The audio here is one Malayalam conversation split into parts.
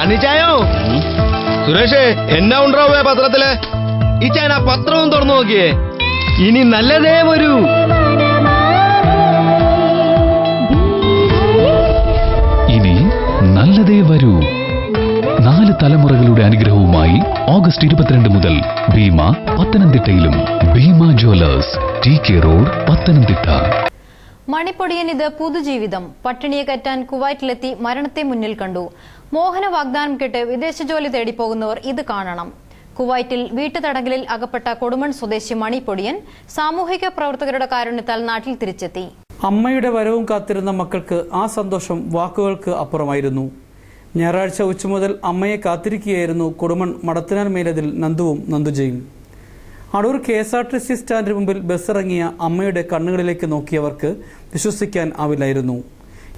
സണ്ണിച്ചായോ സുരേഷ് എന്നാ ഉണ്ടാവുക പത്രത്തിൽ? ഇച്ചാൻ ആ പത്രവും തുറന്നു നോക്കിയേ. ഇനി നല്ലതേ വരൂ. ഇനി നല്ലതേ വരൂ. നാല് തലമുറകളുടെ അനുഗ്രഹവുമായി ഓഗസ്റ്റ് ഇരുപത്തിരണ്ട് മുതൽ ഭീമ പത്തനംതിട്ടയിലും Bhima jewellers T K road Pathanamthitta. മണിപ്പൊടിയൻ ഇത് പുതുജീവിതം. പട്ടിണിയെ കറ്റാൻ കുവൈറ്റിലെത്തി മരണത്തെ മുന്നിൽ കണ്ടു. മോഹന വാഗ്ദാനം കേട്ട് വിദേശ ജോലി തേടി പോകുന്നവർ ഇത് കാണണം. കുവൈറ്റിൽ വീട്ടുതടങ്കലിൽ അകപ്പെട്ട കൊടുമൺ സ്വദേശി മണിപ്പൊടിയൻ സാമൂഹിക പ്രവർത്തകരുടെ കാരുണ്യത്താൽ നാട്ടിൽ തിരിച്ചെത്തി. അമ്മയുടെ വരവും കാത്തിരുന്ന മക്കൾക്ക് ആ സന്തോഷം വാക്കുകൾക്ക് അപ്പുറമായിരുന്നു. ഞായറാഴ്ച ഉച്ച മുതൽ അമ്മയെ കാത്തിരിക്കുകയായിരുന്നു കൊടുമൺ മടത്തിനാൽ മേലതിൽ നന്ദുവും നന്ദുജയും. Adoor K S R T C സ്റ്റാൻഡിന് മുമ്പിൽ ബസ്സിറങ്ങിയ അമ്മയുടെ കണ്ണുകളിലേക്ക് നോക്കിയവർക്ക് വിശ്വസിക്കാൻ ആവില്ലായിരുന്നു.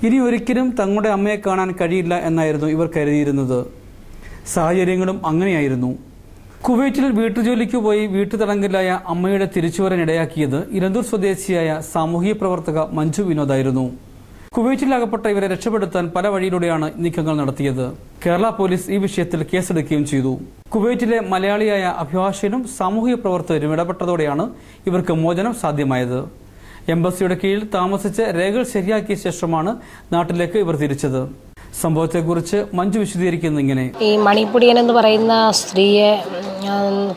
ഇനി ഒരിക്കലും തങ്ങളുടെ അമ്മയെ കാണാൻ കഴിയില്ല എന്നായിരുന്നു ഇവർ കരുതിയിരുന്നത്. സാഹചര്യങ്ങളും അങ്ങനെയായിരുന്നു. കുവൈറ്റിൽ വീട്ടുജോലിക്ക് പോയി വീട്ടുതടങ്കലിലായ അമ്മയുടെ തിരിച്ചുവരനിടയാക്കിയത് ഇലന്തൂർ സ്വദേശിയായ സാമൂഹിക പ്രവർത്തക മഞ്ജു വിനോദായിരുന്നു. കുവൈറ്റിൽ അകപ്പെട്ട ഇവരെ രക്ഷപ്പെടുത്താൻ പല വഴിയിലൂടെയാണ് നീക്കങ്ങൾ നടത്തിയത്. കേരള പോലീസ് ഈ വിഷയത്തിൽ കേസെടുക്കുകയും ചെയ്തു. കുവൈറ്റിലെ മലയാളിയായ അഭിഭാഷകനും സാമൂഹിക പ്രവർത്തകരും ഇടപെട്ടതോടെയാണ് ഇവർക്ക് മോചനം സാധ്യമായത്. എംബസിയുടെ കീഴിൽ താമസിച്ച് രേഖകൾ ശരിയാക്കിയ ശേഷമാണ് നാട്ടിലേക്ക് ഇവർ തിരിച്ചത്. സംഭവത്തെക്കുറിച്ച് മഞ്ജു വിശദീകരിക്കുന്നു ഇങ്ങനെ. ഈ മണിപ്പുടിയൻ എന്ന് പറയുന്ന സ്ത്രീയെ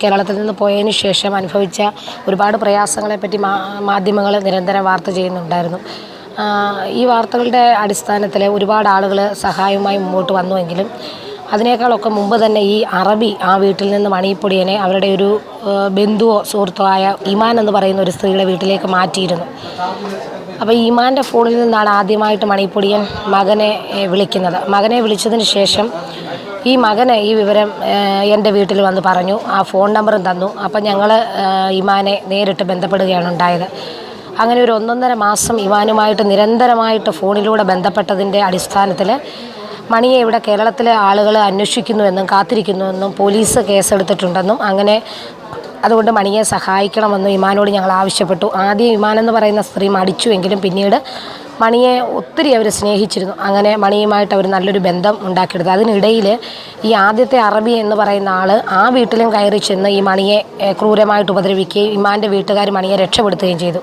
കേരളത്തിൽ നിന്ന് പോയതിനു ശേഷം അനുഭവിച്ച ഒരുപാട് പ്രയാസങ്ങളെപ്പറ്റി മാധ്യമങ്ങൾ നിരന്തരം വാർത്ത ചെയ്യുന്നുണ്ടായിരുന്നു. ഈ വാർത്തകളുടെ അടിസ്ഥാനത്തിൽ ഒരുപാട് ആളുകൾ സഹായവുമായി മുമ്പോട്ട് വന്നുവെങ്കിലും അതിനേക്കാളൊക്കെ മുമ്പ് തന്നെ ഈ അറബി ആ വീട്ടിൽ നിന്ന് മണിപ്പൊടിയനെ അവരുടെ ഒരു ബന്ധുവോ സുഹൃത്തോ ആയ ഇമാൻ എന്ന് പറയുന്ന ഒരു സ്ത്രീയുടെ വീട്ടിലേക്ക് മാറ്റിയിരുന്നു. അപ്പോൾ ഈമാന്റെ ഫോണിൽ നിന്നാണ് ആദ്യമായിട്ട് മണിപ്പൊടിയൻ മകനെ വിളിക്കുന്നത്. മകനെ വിളിച്ചതിന് ശേഷം ഈ മകന് ഈ വിവരം എന്റെ വീട്ടിൽ വന്ന് പറഞ്ഞു. ആ ഫോൺ നമ്പറും തന്നു. അപ്പം ഞങ്ങൾ ഇമാനെ നേരിട്ട് ബന്ധപ്പെടുകയാണ് ഉണ്ടായത്. അങ്ങനെ ഒരു ഒന്നൊന്നര മാസം ഇമാനുമായിട്ട് നിരന്തരമായിട്ട് ഫോണിലൂടെ ബന്ധപ്പെട്ടതിന്റെ അടിസ്ഥാനത്തിൽ മണിയെ ഇവിടെ കേരളത്തിലെ ആളുകൾ അന്വേഷിക്കുന്നുവെന്നും കാത്തിരിക്കുന്നുവെന്നും പോലീസ് കേസെടുത്തിട്ടുണ്ടെന്നും അങ്ങനെ അതുകൊണ്ട് മണിയെ സഹായിക്കണമെന്ന് ഇമാനോട് ഞങ്ങൾ ആവശ്യപ്പെട്ടു. ആദ്യം ഇമാൻ എന്ന് പറയുന്ന സ്ത്രീ മടിച്ചുവെങ്കിലും പിന്നീട് മണിയെ ഒത്തിരി അവർ സ്നേഹിച്ചിരുന്നു. അങ്ങനെ മണിയുമായിട്ട് അവർ നല്ലൊരു ബന്ധം ഉണ്ടാക്കിയെടുത്തു. അതിനിടയിൽ ഈ ആദ്യത്തെ അറബി എന്ന് പറയുന്ന ആൾ ആ വീട്ടിലും കയറി ചെന്ന് ഈ മണിയെ ക്രൂരമായിട്ട് ഉപദ്രവിക്കുകയും ഇമാന്റെ വീട്ടുകാർ മണിയെ രക്ഷപ്പെടുത്തുകയും ചെയ്തു.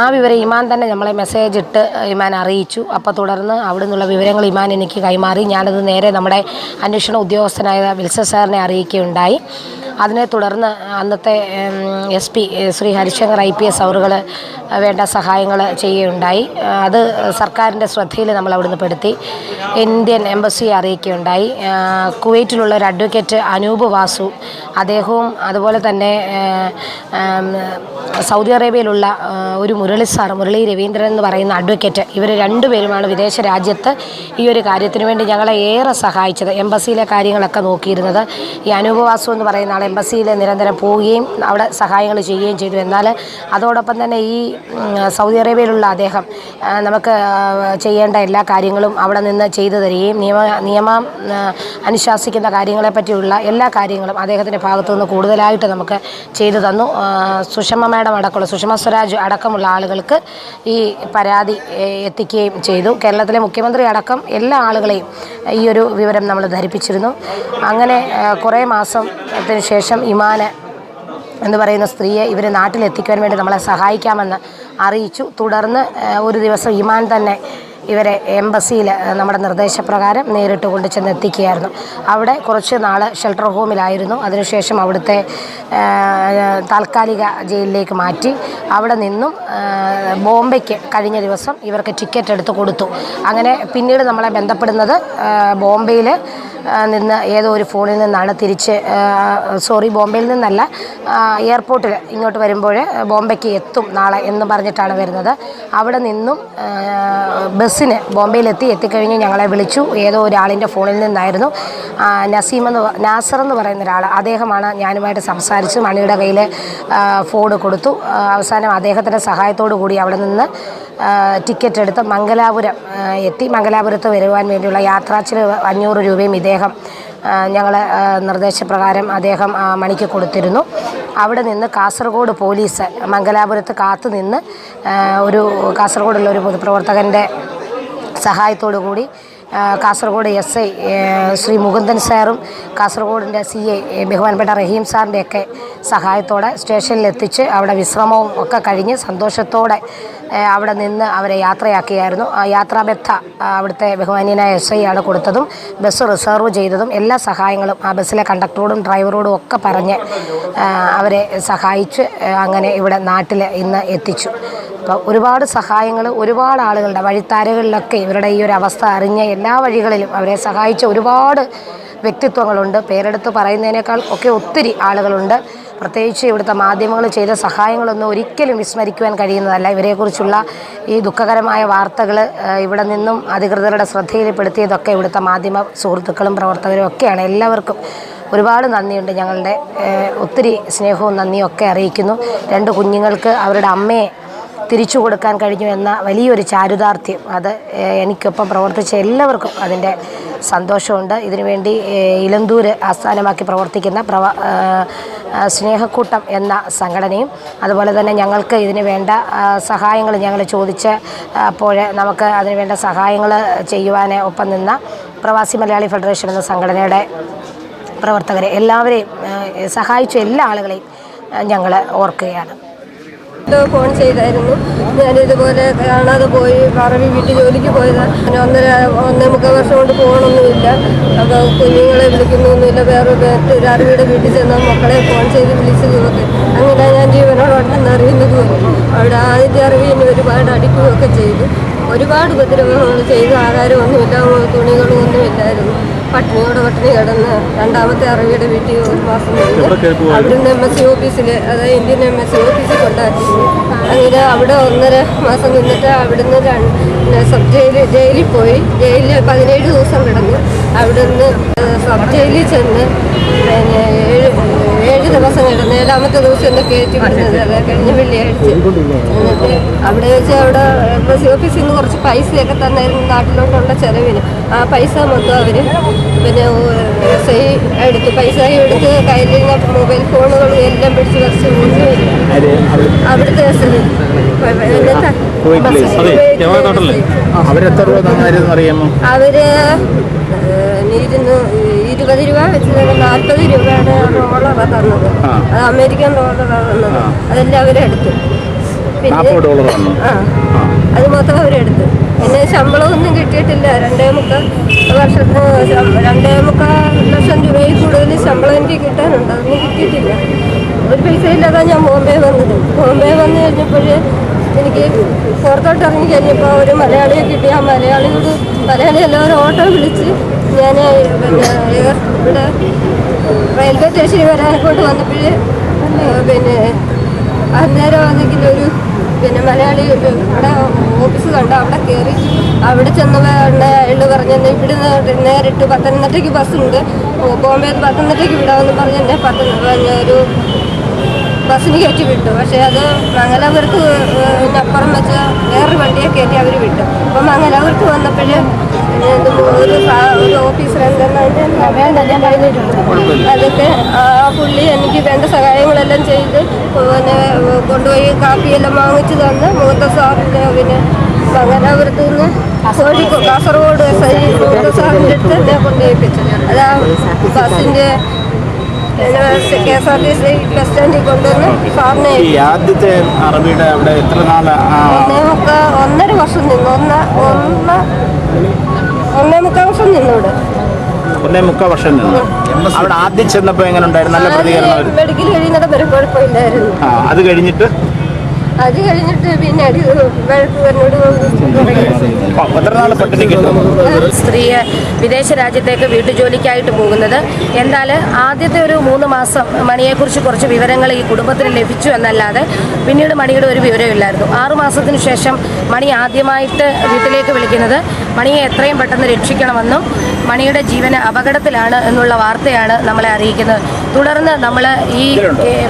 ആ വിവരം ഇമാൻ തന്നെ നമ്മളെ മെസ്സേജ് ഇട്ട് ഇമാൻ അറിയിച്ചു. അപ്പോൾ തുടർന്ന് അവിടെ നിന്നുള്ള വിവരങ്ങൾ ഇമാൻ എനിക്ക് കൈമാറി. ഞാനത് നേരെ നമ്മുടെ അന്വേഷണ ഉദ്യോഗസ്ഥനായ വിൽസ സാറിനെ അറിയിക്കുകയുണ്ടായി. അതിനെ തുടർന്ന് അന്നത്തെ S P Shri Harishankar I P S അവറുകൾ വേണ്ട സഹായങ്ങൾ ചെയ്യുകയുണ്ടായി. അത് സർക്കാരിന്റെ ശ്രദ്ധയിൽ നമ്മൾ അവിടുന്ന് പെടുത്തി. ഇന്ത്യൻ എംബസിയെ അറിയിക്കുകയുണ്ടായി. കുവൈറ്റിലുള്ള ഒരു അഡ്വക്കേറ്റ് അനൂപ് വാസു അദ്ദേഹവും അതുപോലെ തന്നെ സൗദി അറേബ്യയിലുള്ള ഒരു മുരളി സാർ മുരളി രവീന്ദ്രൻ എന്ന് പറയുന്ന അഡ്വക്കേറ്റ് ഇവർ രണ്ടുപേരുമാണ് വിദേശ രാജ്യത്ത് ഈ ഒരു കാര്യത്തിന് വേണ്ടി ഞങ്ങളെ ഏറെ സഹായിച്ചത്. എംബസിയിലെ കാര്യങ്ങളൊക്കെ നോക്കിയിരുന്നത്. ഈ അനൂപ് എന്ന് പറയുന്ന ആൾ എംബസിയിൽ നിരന്തരം പോവുകയും അവിടെ സഹായങ്ങൾ ചെയ്യുകയും ചെയ്തു. എന്നാൽ അതോടൊപ്പം തന്നെ ഈ സൗദി അറേബ്യയിലുള്ള അദ്ദേഹം നമുക്ക് ചെയ്യേണ്ട എല്ലാ കാര്യങ്ങളും അവിടെ നിന്ന് ചെയ്തു തരികയും നിയമ നിയമം അനുശാസിക്കുന്ന കാര്യങ്ങളെപ്പറ്റിയുള്ള എല്ലാ കാര്യങ്ങളും അദ്ദേഹത്തിന്റെ ഭാഗത്തു നിന്ന് കൂടുതലായിട്ട് നമുക്ക് ചെയ്തു തന്നു. സുഷമ മാഡം അടക്കമുള്ള സുഷമ സ്വരാജ് അടക്കമുള്ള ആളുകൾക്ക് ഈ പരാതി എത്തിക്കുകയും ചെയ്തു. കേരളത്തിലെ മുഖ്യമന്ത്രി അടക്കം എല്ലാ ആളുകളെയും ഈ ഒരു വിവരം നമ്മൾ ധരിപ്പിച്ചിരുന്നു. അങ്ങനെ കുറേ മാസത്തിന് ശേഷം ഇമാന് എന്ന് പറയുന്ന സ്ത്രീയെ ഇവർ നാട്ടിലെത്തിക്കുവാൻ വേണ്ടി നമ്മളെ സഹായിക്കാമെന്ന് അറിയിച്ചു. തുടർന്ന് ഒരു ദിവസം ഇമാൻ തന്നെ ഇവരെ എംബസിയിൽ നമ്മുടെ നിർദ്ദേശപ്രകാരം നേരിട്ട് കൊണ്ട് ചെന്ന് എത്തിക്കുകയായിരുന്നു അവിടെ കുറച്ച് നാൾ ഷെൽട്ടർ ഹോമിലായിരുന്നു. അതിനുശേഷം അവിടുത്തെ താൽക്കാലിക ജയിലിലേക്ക് മാറ്റി. അവിടെ നിന്നും ബോംബെക്ക് കഴിഞ്ഞ ദിവസം ഇവർക്ക് ടിക്കറ്റ് എടുത്ത് കൊടുത്തു. അങ്ങനെ പിന്നീട് നമ്മളെ ബന്ധപ്പെടുന്നത് ബോംബെയിൽ നിന്ന് ഏതോ ഒരു ഫോണിൽ നിന്നാണ് തിരിച്ച് സോറി ബോംബെയിൽ നിന്നല്ല എയർപോർട്ടിൽ ഇങ്ങോട്ട് വരുമ്പോൾ ബോംബെക്ക് എത്തും നാളെ എന്ന് പറഞ്ഞിട്ടാണ് വരുന്നത്. അവിടെ നിന്നും ബസ്സിന് ബോംബെയിലെത്തി എത്തിക്കഴിഞ്ഞ് ഞങ്ങളെ വിളിച്ചു. ഏതോ ഒരാളിന്റെ ഫോണിൽ നിന്നായിരുന്നു. നസീം എന്ന് നാസർ എന്ന് പറയുന്ന ഒരാൾ അദ്ദേഹമാണ് ഞാനുമായിട്ട് സംസാരിച്ച് മണിയുടെ കയ്യിൽ ഫോൺ കൊടുത്തു. അവസാനം അദ്ദേഹത്തിന്റെ സഹായത്തോടു കൂടി അവിടെ നിന്ന് ടിക്കറ്റ് എടുത്ത് മംഗലാപുരം എത്തി. മംഗലാപുരത്ത് വരുവാൻ വേണ്ടിയുള്ള യാത്രാച്ചിലവ് അഞ്ഞൂറ് രൂപയും ഇദ്ദേഹം ഞങ്ങൾ നിർദ്ദേശപ്രകാരം അദ്ദേഹം മണിക്ക് കൊടുത്തിരുന്നു. അവിടെ നിന്ന് കാസർഗോഡ് പോലീസ് മംഗലാപുരത്ത് കാത്തു നിന്ന് ഒരു കാസർഗോഡുള്ള ഒരു പൊതുപ്രവർത്തകന്റെ സഹായത്തോടു കൂടി കാസർഗോഡ് എസ് ഐ ശ്രീ മുകുന്ദൻ സാറും കാസർഗോഡിന്റെ സി ഐ ബഹുമാനപ്പെട്ട റഹീം സാറിന്റെയൊക്കെ സഹായത്തോടെ സ്റ്റേഷനിൽ സ്റ്റേഷനിലെത്തിച്ച് അവിടെ വിശ്രമവും ഒക്കെ കഴിഞ്ഞ് സന്തോഷത്തോടെ അവിടെ നിന്ന് അവരെ യാത്രയാക്കിയായിരുന്നു. ആ യാത്രാബദ്ധ അവിടുത്തെ ബഹുമാനീയനായ എസ് ഐ ആണ് കൊടുത്തതും ബസ് റിസർവ് ചെയ്തതും എല്ലാ സഹായങ്ങളും ആ ബസ്സിലെ കണ്ടക്ടറോടും ഡ്രൈവറോടും ഒക്കെ പറഞ്ഞ് അവരെ സഹായിച്ച് അങ്ങനെ ഇവിടെ നാട്ടിൽ ഇന്ന് എത്തിച്ചു. ഒരുപാട് സഹായങ്ങൾ ഒരുപാട് ആളുകളുടെ വഴിത്താരകളിലൊക്കെ ഇവരുടെ ഈ ഒരു അവസ്ഥ അറിഞ്ഞ എല്ലാ വഴികളിലും അവരെ സഹായിച്ച ഒരുപാട് വ്യക്തിത്വങ്ങളുണ്ട്. പേരെടുത്ത് പറയുന്നതിനേക്കാൾ ഒക്കെ ഒത്തിരി ആളുകളുണ്ട്. പ്രത്യേകിച്ച് ഇവിടുത്തെ മാധ്യമങ്ങൾ ചെയ്ത സഹായങ്ങളൊന്നും ഒരിക്കലും വിസ്മരിക്കുവാൻ കഴിയുന്നതല്ല. ഇവരെക്കുറിച്ചുള്ള ഈ ദുഃഖകരമായ വാർത്തകൾ ഇവിടെ നിന്നും അധികൃതരുടെ ശ്രദ്ധയിൽപ്പെടുത്തിയതൊക്കെ ഇവിടുത്തെ മാധ്യമ സുഹൃത്തുക്കളും പ്രവർത്തകരും ഒക്കെയാണ്. എല്ലാവർക്കും ഒരുപാട് നന്ദിയുണ്ട്. ഞങ്ങളുടെ ഒത്തിരി സ്നേഹവും നന്ദിയും ഒക്കെ അറിയിക്കുന്നു. രണ്ട് കുഞ്ഞുങ്ങൾക്ക് അവരുടെ അമ്മയെ തിരിച്ചു കൊടുക്കാൻ കഴിഞ്ഞു എന്ന വലിയൊരു ചാരുതാർത്ഥ്യം അത് എനിക്കൊപ്പം പ്രവർത്തിച്ച എല്ലാവർക്കും അതിന്റെ സന്തോഷമുണ്ട്. ഇതിനുവേണ്ടി ഇലന്തൂർ ആസ്ഥാനമാക്കി പ്രവർത്തിക്കുന്ന പ്രവ സ്നേഹക്കൂട്ടം എന്ന സംഘടനയും അതുപോലെ തന്നെ ഞങ്ങൾക്ക് ഇതിന് വേണ്ട സഹായങ്ങൾ ഞങ്ങൾ ചോദിച്ച് അപ്പോൾ നമുക്ക് അതിന് വേണ്ട സഹായങ്ങൾ ചെയ്യുവാൻ ഒപ്പം നിന്ന പ്രവാസി മലയാളി ഫെഡറേഷൻ എന്ന സംഘടനയുടെ പ്രവർത്തകരെ എല്ലാവരെയും സഹായിച്ച എല്ലാ ആളുകളെയും ഞങ്ങൾ ഓർക്കുകയാണ്. ഫോൺ ചെയ്തായിരുന്നു. ഞാനിതുപോലെ കാണാതെ പോയി പറവി വീട്ടിൽ ജോലിക്ക് പോയത്. പിന്നെ ഒന്നര ഒന്നേ മുക്കാൽ വർഷം കൊണ്ട് പോകണമൊന്നുമില്ല അപ്പോൾ കുഞ്ഞുങ്ങളെ വിളിക്കുന്നൊന്നുമില്ല. വേറെ ഒരു അറിവിയുടെ വീട്ടിൽ ചെന്നാൽ മക്കളെ ഫോൺ ചെയ്ത് വിളിച്ചതുമൊക്കെ അങ്ങനെ ഞാൻ ജീവനോടുണ്ടെന്ന് അറിയുന്നത് അവിടെ ആദ്യത്തെ അറിവിന് ഒരുപാട് അടിക്കുകയൊക്കെ ചെയ്തു. ഒരുപാട് ഉപദ്രവങ്ങൾ ചെയ്തു. ആഹാരമൊന്നുമില്ല പട്ടിണിയോടെ പട്ടിണി കിടന്ന് രണ്ടാമത്തെ അറബിയുടെ വീട്ടിൽ ഒരു മാസം നിന്ന് അവിടുന്ന് എം എസ് സി ഓഫീസിൽ അതായത് ഇന്ത്യൻ എം എസ് സി ഓഫീസിൽ കൊണ്ടാക്കി അങ്ങനെ അവിടെ ഒന്നര മാസം നിന്നിട്ട് അവിടുന്ന് സബ് ജയിലിൽ ജയിലിൽ പോയി. ജയിലിൽ പതിനേഴ് ദിവസം കിടന്നു അവിടുന്ന് സബ് ജയിലിൽ ചെന്ന് ദിവസം കിടന്നു ഏഴാമത്തെ ദിവസം എന്നെ കയറ്റി വിടുന്നത്? അതെ കഴിഞ്ഞ വെള്ളിയാഴ്ച. എന്നിട്ട് അവിടെ വെച്ച് അവിടെ എം എസ് സി ഓഫീസിൽ നിന്ന് കുറച്ച് പൈസയൊക്കെ തന്നായിരുന്നു നാട്ടിലോട്ടുള്ള ചെലവിന്. ആ പൈസ മൊത്തം അവർ പിന്നെ എസ് ഐ എടുത്ത് പൈസ എടുത്ത് കയ്യിലിരുന്ന മൊബൈൽ ഫോണുകളും എല്ലാം പിടിച്ച് കുറച്ച് അവിടുത്തെ എസ് അവരെത്ര രൂപ തന്നായിരുന്നു അറിയാമോ? അവർ ഇരുപത് രൂപ വെച്ച് നാൽപ്പത് രൂപയുടെ ഡോളറാണ് തന്നത്. അത് അമേരിക്കൻ ഡോളറാണ് തന്നത്. അതെല്ലാം അവരെടുത്തു അത് മൊത്തം അവരെടുത്തു പിന്നെ ശമ്പളമൊന്നും കിട്ടിയിട്ടില്ല. രണ്ടേ മുക്കാൽ വർഷത്തിന് രണ്ടേ മുക്കാൽ ലക്ഷം രൂപയിൽ കൂടുതൽ ശമ്പളം എനിക്ക് കിട്ടാനുണ്ട്. അതൊന്നും കിട്ടിയിട്ടില്ല. ഒരു പൈസ ഇല്ലാതെ ഞാൻ ബോംബെ വന്നത്. ബോംബെ വന്നു കഴിഞ്ഞപ്പോൾ എനിക്ക് പുറത്തോട്ട് ഇറങ്ങി കഴിഞ്ഞപ്പോൾ ഒരു മലയാളിയെ കിട്ടി. ആ മലയാളിയോട് മലയാളി എല്ലാവരും ഓട്ടോ വിളിച്ച് ഞാൻ ഇവിടെ റെയിൽവേ സ്റ്റേഷനിൽ വരാൻ കൊണ്ട് വന്നപ്പോൾ പിന്നെ അന്നേരം ആണെങ്കിൽ ഒരു പിന്നെ മലയാളി ഇവിടെ ഓഫീസ് കണ്ട് അവിടെ കയറി അവിടെ ചെന്ന് അയാൾ പറഞ്ഞെന്നെ ഇവിടുന്ന് നേരിട്ട് പത്തനംതിട്ടയ്ക്ക് ബസ്സുണ്ട് ബോംബെ പത്തനംതിട്ടയ്ക്ക് വിടാമെന്ന് പറഞ്ഞെന്നെ പത്തനംതിട്ട ഒരു ബസ്സിന് കയറ്റി വിട്ടു. പക്ഷേ അത് മംഗലാപുരത്ത് അപ്പുറം വെച്ച് വേറൊരു വണ്ടിയെ കയറ്റി അവർ വിട്ടു. അപ്പം മംഗലാപുരത്ത് വന്നപ്പോഴും ഒരു ഒരു ഓഫീസർ എന്തെന്ന് അതൊക്കെ ആ പുള്ളി എനിക്ക് വേണ്ട സഹായങ്ങളെല്ലാം ചെയ്ത് പിന്നെ കൊണ്ടുപോയി കാപ്പിയെല്ലാം വാങ്ങിച്ചു തന്ന് മൂത്ത സാറിന്റെ പിന്നെ മംഗലാപുരത്ത് നിന്ന് കോഴിക്കോട് കാസർഗോഡ് എസ് ഐ മൂത്ത സാറിന്റെ അടുത്ത് എന്നെ കൊണ്ടുപോയിപ്പിച്ചു അതാ ബസ്സിന്റെ K S R T C bus സ്റ്റാൻഡിൽ കൊണ്ടുവന്ന് സാറിനെ ഈ ആദ്യത്തെ അറബിയുടെ അവിടെ എത്ര നാൾ ഒന്നര വർഷം നിന്നു. ഒന്ന ഒന്ന് ഒന്നേ മുക്കാൽ വർഷം നിന്നു ഇവിടെ. ഒന്നേ മുക്കാൽ വർഷം നിന്നു. അവിടെ ആദ്യം ചെന്നപ്പോ എങ്ങനെ ഉണ്ടായിരുന്നു? നല്ല പ്രതികരണം മെഡിക്കൽ കഴിയുന്നത് അത് കഴിഞ്ഞിട്ട് അത് കഴിഞ്ഞിട്ട് പിന്നെ അടി വഴക്ക് സ്ത്രീയെ വിദേശ രാജ്യത്തേക്ക് വീട്ടുജോലിക്കായിട്ട് പോകുന്നത്. എന്നാൽ ആദ്യത്തെ ഒരു മൂന്ന് മാസം മണിയെക്കുറിച്ച് കുറച്ച് വിവരങ്ങൾ ഈ കുടുംബത്തിന് ലഭിച്ചു എന്നല്ലാതെ പിന്നീട് മണിയുടെ ഒരു വിവരമില്ലായിരുന്നു ആറു മാസത്തിനു ശേഷം മണി ആദ്യമായിട്ട് വീട്ടിലേക്ക് വിളിക്കുന്നത് മണിയെ എത്രയും പെട്ടെന്ന് രക്ഷിക്കണമെന്നും മണിയുടെ ജീവന് അപകടത്തിലാണ് എന്നുള്ള വാർത്തയാണ് നമ്മളെ അറിയിക്കുന്നത്. തുടർന്ന് നമ്മൾ ഈ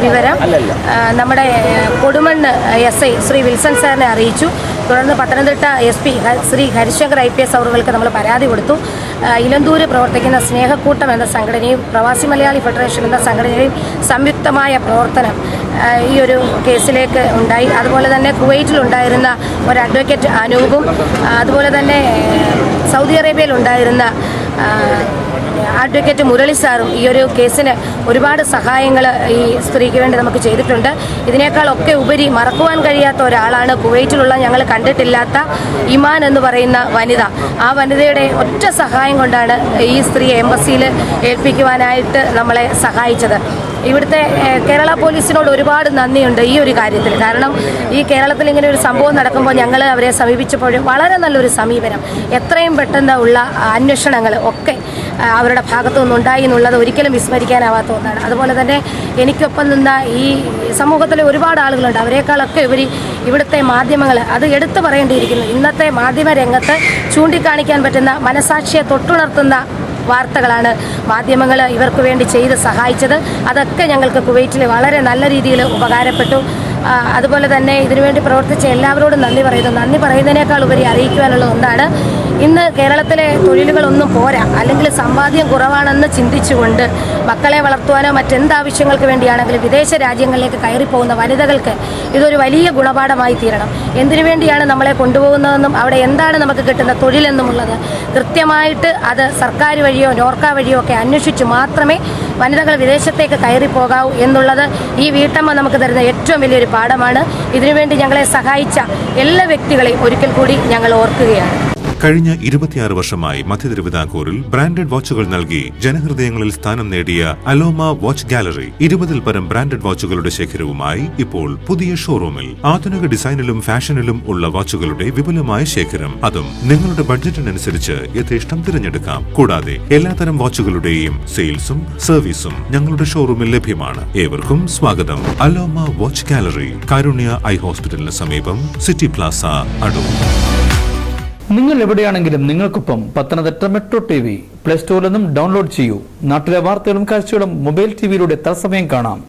വിവരം നമ്മുടെ Kodumon S I Shri Wilson സാറിനെ അറിയിച്ചു. തുടർന്ന് Pathanamthitta S P Shri Harishankar I P S അവറുകൾക്ക് നമ്മൾ പരാതി കൊടുത്തു. ഇലന്തൂര് പ്രവർത്തിക്കുന്ന സ്നേഹക്കൂട്ടം എന്ന സംഘടനയും പ്രവാസി മലയാളി ഫെഡറേഷൻ എന്ന സംഘടനയും സംയുക്തമായ പ്രവർത്തനം ഈ ഒരു കേസിലേക്ക് ഉണ്ടായി. അതുപോലെ തന്നെ കുവൈറ്റിലുണ്ടായിരുന്ന ഒരു അഡ്വക്കേറ്റ് അനൂപും അതുപോലെ തന്നെ സൗദി അറേബ്യയിലുണ്ടായിരുന്ന അഡ്വക്കേറ്റ് മുരളി സാറും ഈ ഒരു കേസിന് ഒരുപാട് സഹായങ്ങൾ ഈ സ്ത്രീക്ക് വേണ്ടി നമുക്ക് ചെയ്തിട്ടുണ്ട്. ഇതിനേക്കാളൊക്കെ ഉപരി മറക്കുവാൻ കഴിയാത്ത ഒരാളാണ് കുവൈറ്റിലുള്ള ഞങ്ങൾ കണ്ടിട്ടില്ലാത്ത ഇമാൻ എന്ന് പറയുന്ന വനിത. ആ വനിതയുടെ ഒറ്റ സഹായം കൊണ്ടാണ് ഈ സ്ത്രീ എംബസിയിൽ ഏൽപ്പിക്കുവാനായിട്ട് നമ്മളെ സഹായിച്ചത്. ഇവിടുത്തെ കേരള പോലീസിനോട് ഒരുപാട് നന്ദിയുണ്ട് ഈ ഒരു കാര്യത്തിൽ. കാരണം ഈ കേരളത്തിൽ ഇങ്ങനെ ഒരു സംഭവം നടക്കുമ്പോൾ ഞങ്ങൾ അവരെ സമീപിച്ചപ്പോഴും വളരെ നല്ലൊരു സമീപനം. എത്രയും പെട്ടെന്ന് ഉള്ള അന്വേഷണങ്ങൾ ഒക്കെ അവരുടെ ഭാഗത്തു നിന്നുണ്ടായി എന്നുള്ളത് ഒരിക്കലും വിസ്മരിക്കാനാവാത്ത ഒന്നാണ്. അതുപോലെ തന്നെ എനിക്കൊപ്പം നിന്ന ഈ സമൂഹത്തിലെ ഒരുപാട് ആളുകളുണ്ട്. അവരെക്കാളൊക്കെ ഇവർ ഇവിടുത്തെ മാധ്യമങ്ങൾ അത് എടുത്തു പറയേണ്ടിയിരിക്കുന്നു. ഇന്നത്തെ മാധ്യമ രംഗത്ത് ചൂണ്ടിക്കാണിക്കാൻ പറ്റുന്ന മനസാക്ഷിയെ തൊട്ടുണർത്തുന്ന വാർത്തകളാണ് മാധ്യമങ്ങൾ ഇവർക്ക് വേണ്ടി ചെയ്ത് സഹായിച്ചത്. അതൊക്കെ ഞങ്ങൾക്ക് കുവൈറ്റിൽ വളരെ നല്ല രീതിയിൽ ഉപകാരപ്പെട്ടു. അതുപോലെ തന്നെ ഇതിനുവേണ്ടി പ്രവർത്തിച്ച എല്ലാവരോടും നന്ദി പറയുന്നു. നന്ദി പറയുന്നതിനേക്കാൾ ഉപരി അറിയിക്കുവാനുള്ള ഒന്നാണ്. ഇന്ന് കേരളത്തിലെ തൊഴിലുകളൊന്നും പോരാ. അല്ലെങ്കിൽ സമ്പാദ്യം കുറവാണെന്ന് ചിന്തിച്ചുകൊണ്ട് മക്കളെ വളർത്തുവാനോ മറ്റെന്താവശ്യങ്ങൾക്ക് വേണ്ടിയാണെങ്കിലും വിദേശ രാജ്യങ്ങളിലേക്ക് കയറിപ്പോകുന്ന വനിതകൾക്ക് ഇതൊരു വലിയ ഗുണപാഠമായി തീരണം. എന്തിനു വേണ്ടിയാണ് നമ്മളെ കൊണ്ടുപോകുന്നതെന്നും അവിടെ എന്താണ് നമുക്ക് കിട്ടുന്ന തൊഴിലെന്നുമുള്ളത് കൃത്യമായിട്ട് അത് സർക്കാർ വഴിയോ നോർക്ക വഴിയോ ഒക്കെ അന്വേഷിച്ച് മാത്രമേ വനിതകൾ വിദേശത്തേക്ക് കയറിപ്പോകാവൂ എന്നുള്ളത് ഈ വീട്ടമ്മ നമുക്ക് തരുന്ന ഏറ്റവും വലിയൊരു പാഠമാണ്. ഇതിനുവേണ്ടി ഞങ്ങളെ സഹായിച്ച എല്ലാ വ്യക്തികളെയും ഒരിക്കൽ കൂടി ഞങ്ങൾ ഓർക്കുകയാണ്. കഴിഞ്ഞ ഇരുപത്തിയാറ് വർഷമായി മധ്യ തിരുവിതാംകൂറിൽ ബ്രാൻഡഡ് വാച്ചുകൾ നൽകി ജനഹൃദയങ്ങളിൽ സ്ഥാനം നേടിയ അലോമ വാച്ച് ഗാലറി ഇരുപതിൽ പരം ബ്രാൻഡഡ് വാച്ചുകളുടെ ശേഖരവുമായി ഇപ്പോൾ പുതിയ ഷോറൂമിൽ ആധുനിക ഡിസൈനിലും ഫാഷനിലും ഉള്ള വാച്ചുകളുടെ വിപുലമായ ശേഖരം. അതും നിങ്ങളുടെ ബഡ്ജറ്റിനനുസരിച്ച് യഥേഷ്ടം തിരഞ്ഞെടുക്കാം. കൂടാതെ എല്ലാത്തരം വാച്ചുകളുടെയും സെയിൽസും സർവീസും ഞങ്ങളുടെ ഷോറൂമിൽ ലഭ്യമാണ്. ഏവർക്കും സ്വാഗതം. Aloma watch gallery Karunya eye ഹോസ്പിറ്റലിന് സമീപം സിറ്റി പ്ലാസ അടൂർ. നിങ്ങൾ എവിടെയാണെങ്കിലും നിങ്ങൾക്കൊപ്പം Pathanamthitta metro T V play സ്റ്റോറിൽ നിന്നും ഡൗൺലോഡ് ചെയ്യൂ. നാട്ടിലെ വാർത്തകളും കാഴ്ചകളും മൊബൈൽ ടിവിയിലൂടെ തത്സമയം കാണാം.